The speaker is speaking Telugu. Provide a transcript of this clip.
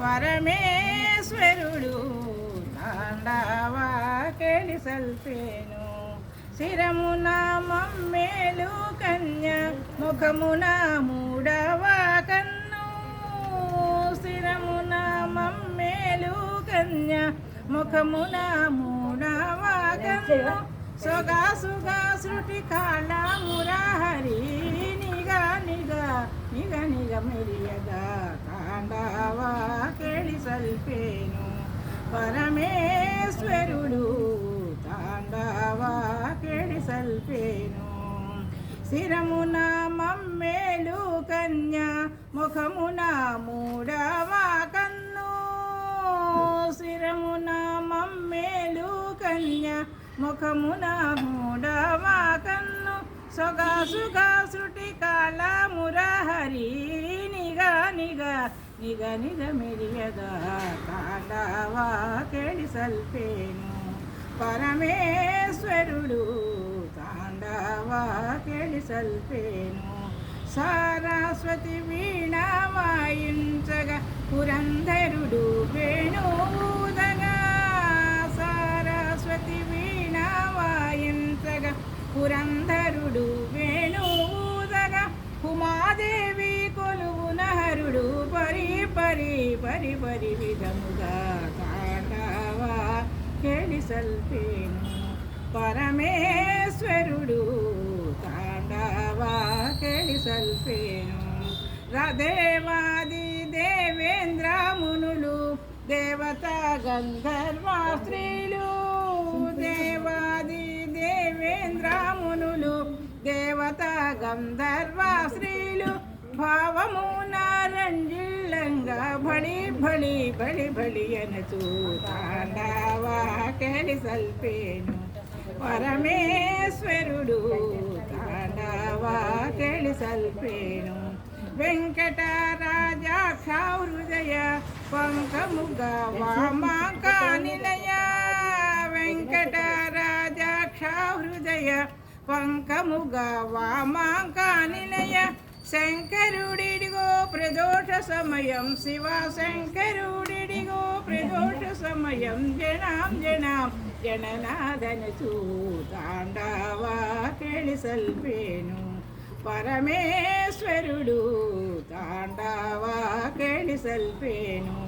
పరమేశ్వరుడు తాండవా కేళి సల్పేను. శిరమున మమ్మేలు కన్య ముఖమున మూడవ కన్ను. శిరమున మమ్మేలు కన్య ముఖమున మూడవ కన్ను. సొగాసుగా శృతి కాళ మురాహరి కేళి పరమేశ్వరుడు తాండవా కేళి సల్పేను. శిరమున మమ్మేలు కన్య ముఖమున మూడవ కన్ను. శిరమున మమ్మేలు కన్య ముఖమున మూడవ కన్ను. సొగాసుగా శృతి కాల మురహరి నిగ నిగ నిగ నిగ మెరియగా కాండవా కేళి సల్పేను పరమేశ్వరుడు తాండవా కేళి సల్పేను సారస్వతి వీణ వాయించగా పురంధరుడు వేణువుదగా సారస్వతి వీణ వాయించగా పురంధరుడు వేణువుదగా ఉమాదేవి పరి పరి పరి విధముగా కాటావా కేళి సల్పేను. పరమేశ్వరుడు తాండవా కేళి సల్పేను. రదేవాది దేవేంద్ర మునులు దేవత గంధర్వ స్త్రీలు. దేవాది దేవేంద్ర మునులు దేవత గంధర్వ స్త్రీలు. భావము నారంజిల్లంగా బడి బడి బడి బడి అనచూ తాండవా కేళి సల్పేను పరమేశ్వరుడు తాండవా కేళి సల్పేను వెంకటరాజాక్ష హృదయ పంకముగ వామాక నిలయ వెంకటరాజాక్ష హృదయ పంకముగ వామాక నిలయ శంకరుడిడిగో ప్రదోష సమయం శివ శంకరుడిడిగో ప్రదోష సమయం జనాం జనాం జననాథన తాండవా కేళి సల్పేను పరమేశ్వరుడు తాండవా కేళి సల్పేను